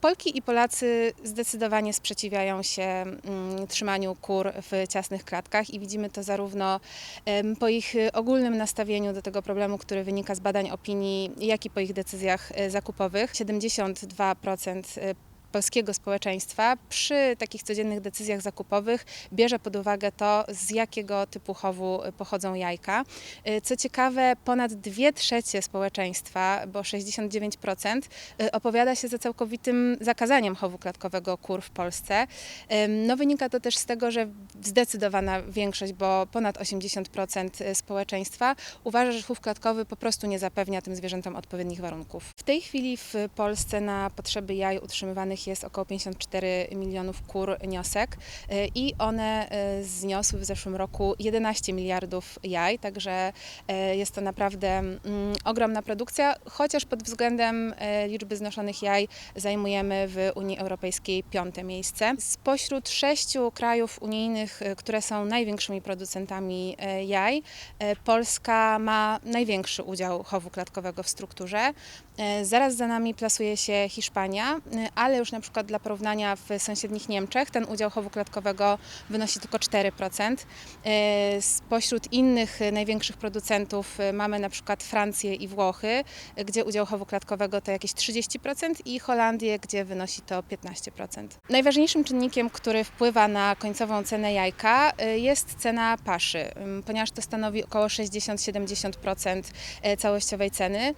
Polki i Polacy zdecydowanie sprzeciwiają się mm, trzymaniu kur w ciasnych klatkach i widzimy to zarówno po ich y, ogólnym nastawieniu do tego problemu, który wynika z badań opinii, jak i po ich decyzjach y, zakupowych. 72% y, polskiego społeczeństwa przy takich codziennych decyzjach zakupowych bierze pod uwagę to, z jakiego typu chowu y, pochodzą jajka. Y, Co ciekawe, ponad 2 trzecie społeczeństwa, bo 69%, y, opowiada się za całkowitym zakazaniem chowu klatkowego kur w Polsce. No wynika to też z tego, że zdecydowana większość, bo ponad 80% społeczeństwa uważa, że chów klatkowy po prostu nie zapewnia tym zwierzętom odpowiednich warunków. W tej chwili w Polsce na potrzeby jaj utrzymywanych jest około 54 milionów kur niosek y, i one y, zniosły w zeszłym roku 11 miliardów jaj, także y, jest to naprawdę mm, ogromna produkcja, chociaż pod względem liczby znoszonych jaj zajmujemy w Unii Europejskiej piąte miejsce. Spośród sześciu krajów unijnych, które są największymi producentami jaj, Polska ma największy udział chowu klatkowego w strukturze. Zaraz za nami plasuje się Hiszpania, ale już na przykład dla porównania w sąsiednich Niemczech ten udział chowu klatkowego wynosi tylko 4%. Y, Spośród innych największych producentów y, mamy na przykład Francję i Włochy, y, gdzie udział chowu klatkowego to jakieś 30% i Holandię, gdzie wynosi to 15%. Najważniejszym czynnikiem, który wpływa na końcową cenę jajka jest cena paszy, ponieważ to stanowi około 60-70% y, całościowej ceny.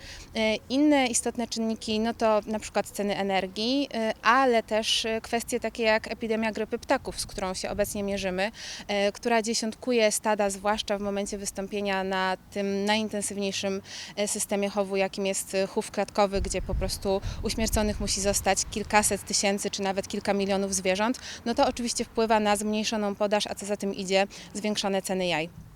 Inne istotne czynniki no to na przykład ceny energii, ale też y, kwestie takie jak epidemia grypy ptaków, z którą się obecnie mierzymy, y, która dziesiątkuje stada, zwłaszcza w momencie wystąpienia na tym najintensywniejszym y, systemie chowu, jakim jest chów klatkowy, gdzie po prostu uśmierconych musi zostać kilkaset tysięcy czy nawet kilka milionów zwierząt, no to oczywiście wpływa na zmniejszoną podaż, a co za tym idzie zwiększone ceny jaj.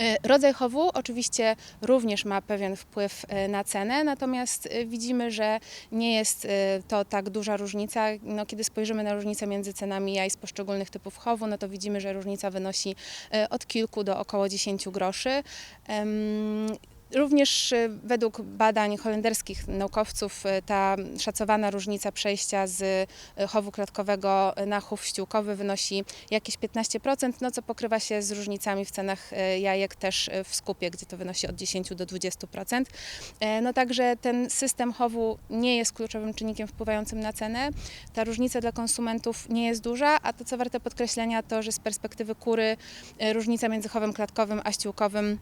Y, Rodzaj chowu oczywiście również ma pewien wpływ y, na cenę, natomiast y, widzimy, że nie jest to tak duża różnica. No, kiedy spojrzymy na różnicę między cenami jaj z poszczególnych typów chowu, no to widzimy, że różnica wynosi od kilku do około 10 groszy. Również y, według badań holenderskich naukowców y, ta szacowana różnica przejścia z y, chowu klatkowego na chów ściółkowy wynosi jakieś 15%, no co pokrywa się z różnicami w cenach jajek też w skupie, gdzie to wynosi od 10 do 20%. E, No także ten system chowu nie jest kluczowym czynnikiem wpływającym na cenę. Ta różnica dla konsumentów nie jest duża, a to co warte podkreślenia to, że z perspektywy kury różnica między chowem klatkowym a ściółkowym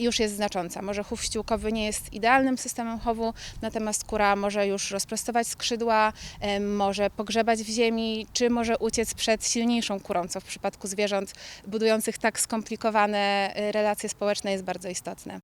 już jest znacząca. Może chów ściółkowy nie jest idealnym systemem chowu, natomiast kura może już rozprostować skrzydła, em, może pogrzebać w ziemi, czy może uciec przed silniejszą kurą, co w przypadku zwierząt budujących tak skomplikowane y, relacje społeczne jest bardzo istotne.